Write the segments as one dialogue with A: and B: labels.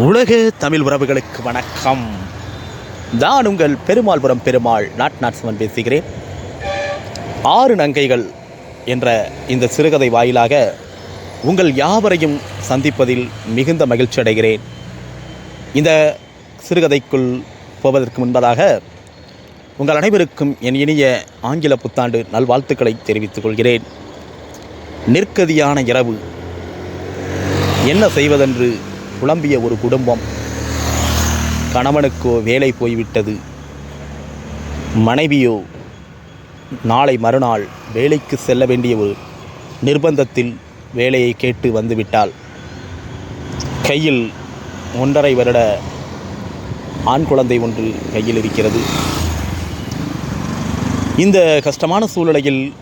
A: உலக தமிழ் உறவுகளுக்கு வணக்கம். நான் உங்கள் பெருமாள்புரம் பெருமாள் நாட் நாட்ஸ்மன் பேசுகிறேன். ஆறு நங்கைகள் என்ற இந்த சிறுகதை வாயிலாக உங்கள் யாவரையும் சந்திப்பதில் மிகுந்த மகிழ்ச்சி அடைகிறேன். இந்த சிறுகதைக்குள் போவதற்கு முன்பதாக உங்கள் அனைவருக்கும் என் இனிய ஆங்கில புத்தாண்டு நல்வாழ்த்துக்களை தெரிவித்துக் கொள்கிறேன். நிற்கதியான இரவு என்ன செய்வதென்று புலம்பிய ஒரு குடும்பம். கணவனுக்கோ வேலை போய்விட்டது. மனைவியோ நாளை மறுநாள் வேலைக்கு செல்ல வேண்டிய ஒரு நிர்பந்தத்தில் வேலையை கேட்டு வந்துவிட்டாள். கையில் ஒன்றரை வருட ஆண் குழந்தை ஒன்று கையில் இருக்கிறது. இந்த கஷ்டமான சூழ்நிலையில்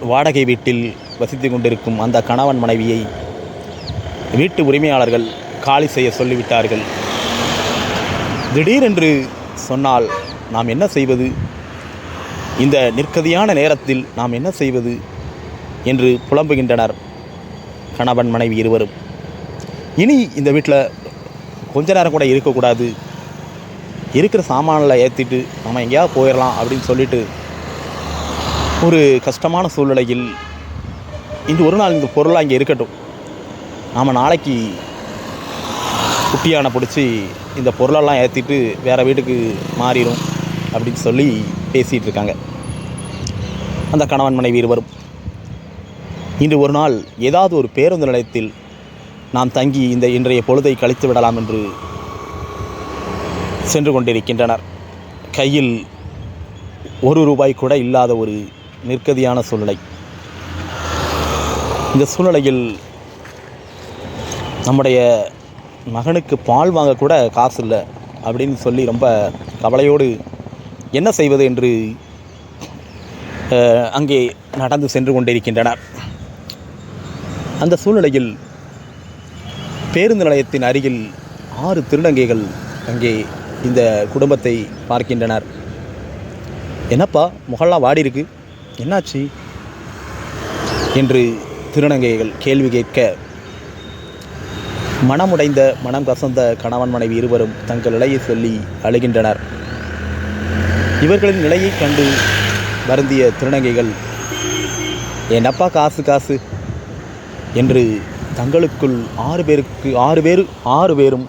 A: வாடகை வீட்டில் வசித்து கொண்டிருக்கும் அந்த கணவன் மனைவியை வீட்டு உரிமையாளர்கள் காலி செய்ய சொல்லிவிட்டார்கள். திடீரென்று சொன்னால் நாம் என்ன செய்வது? இந்த நிற்கதியான நேரத்தில் நாம் என்ன செய்வது? என்று புலம்புகின்றனர் கணவன் மனைவி இருவரும். இனி இந்த வீட்டில் கொஞ்ச நேரம் கூட இருக்கக்கூடாது. இருக்கிற சாமானில் ஏற்றிட்டு நம்ம எங்கேயாவது போயிடலாம் அப்படின்னு சொல்லிட்டு ஒரு கஷ்டமான சூழ்நிலையில் இன்று ஒரு நாள் இந்த பொருளாக இங்கே இருக்கட்டும். நாம் நாளைக்கு குட்டியான பிடிச்சி இந்த பொருளெல்லாம் ஏற்றிட்டு வேறு வீட்டுக்கு மாறிடும் அப்படின்னு சொல்லி பேசிகிட்டு இருக்காங்க அந்த கணவன் மனைவி இருவரும். இன்று ஒரு நாள் ஏதாவது ஒரு பேருந்து நிலையத்தில் நாம் தங்கி இந்த இன்றைய பொழுதை கழித்து விடலாம் என்று சென்று கொண்டிருக்கின்றனர். கையில் ஒரு ரூபாய் கூட இல்லாத ஒரு நிற்கதியான சூழ்நிலை. இந்த சூழ்நிலையில் நம்முடைய மகனுக்கு பால் வாங்க கூட காசு இல்லை அப்படின்னு சொல்லி ரொம்ப கவலையோடு என்ன செய்வது என்று அங்கே நடந்து சென்று கொண்டிருக்கின்றனர். அந்த சூழ்நிலையில் பேருந்து நிலையத்தின் அருகில் ஆறு திருநங்கைகள் அங்கே இந்த குடும்பத்தை பார்க்கின்றனர். என்னப்பா முகல்லாம் வாடி இருக்கு என்னாச்சு? என்று திருநங்கைகள் கேள்வி கேட்க மனமுடைந்த மனம் கசந்த கணவன் மனைவி இருவரும் தங்கள் நிலையை சொல்லி அழுகின்றனர். இவர்களின் நிலையை கண்டு வருந்திய திருநங்கைகள் என்னப்பா காசு காசு என்று தங்களுக்குள் ஆறு பேருக்கு ஆறு பேர் ஆறு பேரும்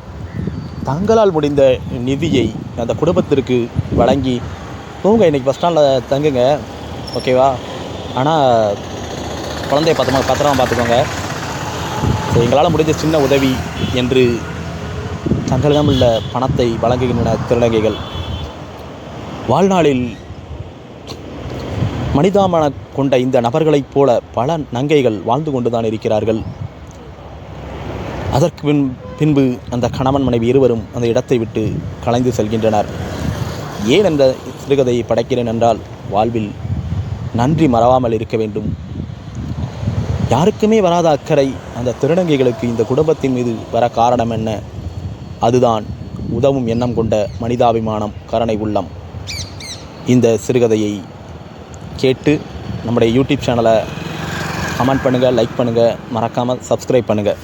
A: தங்களால் முடிந்த நிதியை அந்த குடும்பத்திற்கு வழங்கி போங்க இன்றைக்கி பஸ் ஸ்டாண்டில் தங்குங்க ஓகேவா ஆனால் குழந்தைய பத்திரமா பத்திரமா பார்த்துக்கோங்க. ஸோ எங்களால் முடிஞ்ச சின்ன உதவி என்று தங்களிடம் உள்ள பணத்தை வழங்குகின்றன திருநங்கைகள். வாழ்நாளில் மனிதாமன கொண்ட இந்த நபர்களைப் போல பல நங்கைகள் வாழ்ந்து கொண்டுதான் இருக்கிறார்கள். அதற்கு பின் பின்பு அந்த கணவன் மனைவி இருவரும் அந்த இடத்தை விட்டு கலைந்து செல்கின்றனர். ஏன் என்ற சிறுகதையை படைக்கிறேன் என்றால் வாழ்வில் நன்றி மறவாமல் இருக்க வேண்டும். யாருக்குமே வராத அக்கறை அந்த திருநங்கைகளுக்கு இந்த குடும்பத்தின் மீது வர காரணம் என்ன? அதுதான் உதவும் எண்ணம் கொண்ட மனிதாபிமானம் கருணை உள்ளம். இந்த சிறுகதையை கேட்டு நம்முடைய யூடியூப் சேனலை கமெண்ட் பண்ணுங்கள் லைக் பண்ணுங்கள் மறக்காமல் சப்ஸ்கிரைப் பண்ணுங்கள்